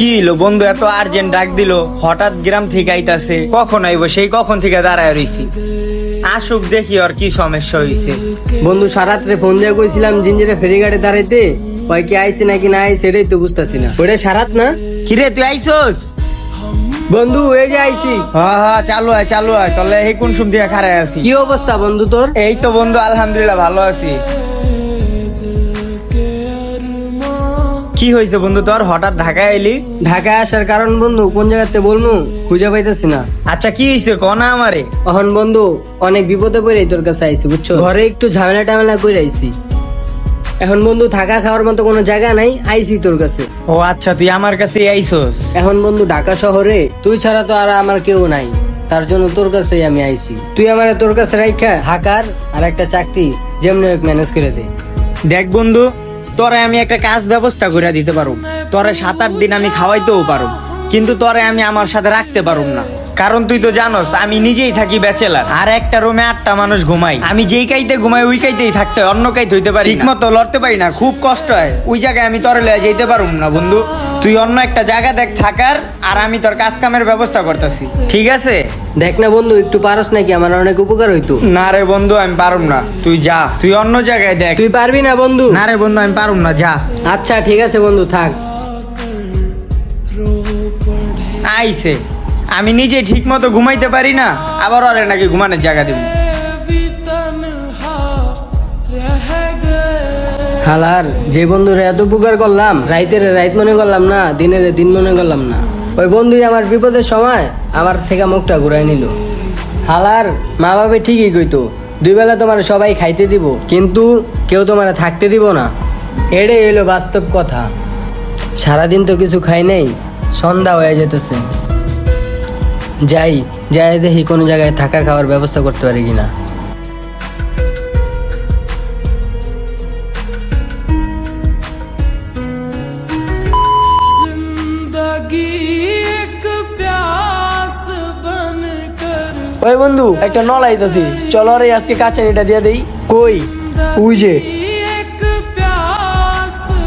কি হইল? বন্ধু এত আর্জেন্ট ডাক দিল হঠাৎ গ্রাম থেকে আইতাছে। কখন আইবো? সেই কখন থেকে দাঁড়ায় রইছি। আসুক দেখি আর কি সমস্যা হইছে। বন্ধু সারাত্রে ফোন দিয়ে কইছিলাম জিঞ্জিরে ফেরিঘাটে দাঁড়াইতে। কয় কি আইছে নাকি না আইছে সেটাই তো বুঝতেছি না। ওটা সারাত না? কিরে তুই আইসোস বন্ধু এই যে আইছি। হ্যাঁ হ্যাঁ চালু হয় চালু হয় তাহলে এই কোন সুম দিয়ে খারাই আছি। কি অবস্থা বন্ধু তোর? এই তো বন্ধু আলহামদুলিল্লাহ ভালো আছি। কি হয়েছে বন্ধু তোর? হঠাৎ ঢাকায় এলি ঢাকায় আসার কারণ বন্ধু কোন জায়গাতে বলমু? খুঁজে পাইতেছি না। আচ্ছা কি হয়েছে? কনা আমারে। এখন বন্ধু অনেক বিপদে পড়ে তোর কাছে আইছি বুঝছ? ঘরে একটু ঝামেলা টামেলা করে আইছি। এখন বন্ধু থাকা খাওয়ার মতো কোনো জায়গা নাই আইছি তোর কাছে। ও আচ্ছা তুই আমার কাছে আইসোস এখন বন্ধু ঢাকা শহরে তুই ছাড়া তো আর আমার কেউ নাই। তার জন্য তোর কাছেই আমি আইছি। তুই আমার তোর কাছে রাখা থাকার আর একটা চাকরি যেমনি হোক ম্যানেজ করে দে। দেখ বন্ধু তোরে আমি একটা কাজ ব্যবস্থা করে দিতে পারো তোরে সাত আট দিন আমি খাওয়াইতেও পারো কিন্তু তোরে আমি আমার সাথে রাখতে পারুম না। কারণ তুই তো জানোস আমি নিজেই থাকি ব্যাচেলার। আর একটা রুমে আটটা মানুষ ঘুমাই। আমি যেই কাইতে ঘুমাই ওই কাইতেই থাকতে হয় অন্য কাইতে হইতে পারি ঠিক মতো লড়তে পারি না খুব কষ্ট হয়। ওই জায়গায় আমি তোরে লয়ে যেতে পারুম না বন্ধু। তুই অন্য একটা জায়গা দেখ থাকার আর আমি তোর কাজ কামের ব্যবস্থা করতেছি। ঠিক আছে? দেখ না বন্ধু একটু পারস নাকি? আমার অনেক উপকার হইতো। না রে বন্ধু আমি পারুম না। তুই যা তুই অন্য জায়গায় দেখ। তুই পারবি না বন্ধু? না রে বন্ধু আমি পারুম না যা। আচ্ছা ঠিক আছে বন্ধু থাক। আইছে। আমি নিজে ঠিক মতো ঘুমাইতে পারি না আবার ওরে নাকি ঘুমানোর জায়গা দিব। হালার যে বন্ধুরে এত উপকার করলাম রাইতের রাইত মনে করলাম না দিনের দিন মনে করলাম না। ওই বন্ধুই আমার বিপদের সময় আমার থেকে মুখটা ঘুরাই নিল। হালার মা বাবা ঠিকই কইতো, দুই বেলা তোমার সবাই খাইতে দিব, কিন্তু কেউ তোমার থাকতে দিব না। এড়ে এলো বাস্তব কথা। সারাদিন তো কিছু খাই নাই, সন্ধ্যা হয়ে যেতেছে। যাই যাই দেখি কোনো জায়গায় থাকা খাওয়ার ব্যবস্থা করতে পারি কিনা। ওই বন্ধু একটা নল আইতাছি। চলো রে আজকে কাঁচা এটা দিয়ে দেই। কই? ওই যে।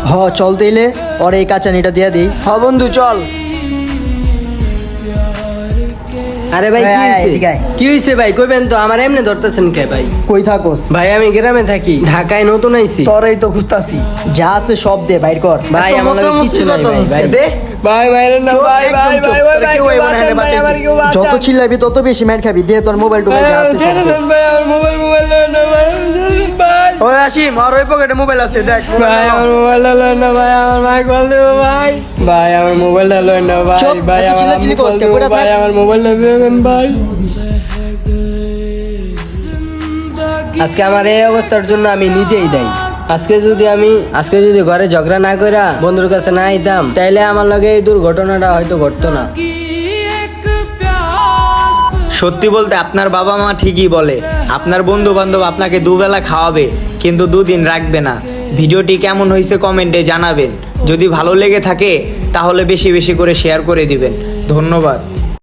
হ চল তাইলে ওর এই কাঁচানিটা দিয়ে দিই। হ বন্ধু চল। আরে ভাই কি হইছে কি হইছে ভাই? কইবেন তো আমার এমনি ধরতেছেন কে ভাই? কই থাকোস? ভাই আমি গ্রামে থাকি ঢাকায় নতুন আইছি। তোরই তো খুঁজতাছি। যা আছে সব দে বাইর কর। ভাই আমার কিছু নাই ভাই? দে। ভাই ভাই না ভাই ভাই ভাই ভাই ভাই যত চিল্লাবি তত বেশি ম্যাট খাবি। দিয়ে তোর মোবাইল টোবাইল যা আছে সব মোবাইল আসি মার ওই পকেটে মোবাইল আছে দেখ। ভাই আমার মোবাইলটা লয় না ভাই আমার ভাই কল দেবো ভাই। ভাই আমার মোবাইলটা লয় না ভাই। ভাই আমার ভাই আমার মোবাইলটা দেবেন ভাই। আজকে আমার এই অবস্থার জন্য আমি নিজেই দেই আজকে যদি আমি আজকে যদি ঘরে ঝগড়া না কইরা বন্ধুর কাছে না আইতাম তাইলে আমার লগে এই দুর্ঘটনাটা হয়তো ঘটতো না। সত্যি বলতে আপনার বাবা মা ঠিকই বলে আপনার বন্ধু বান্ধব আপনাকে দুবেলা খাওয়াবে, কিন্তু দুদিন রাখবে না। ভিডিওটি কেমন হয়েছে কমেন্টে জানাবেন। যদি ভালো লেগে থাকে, তাহলে বেশি বেশি করে শেয়ার করে দিবেন। ধন্যবাদ।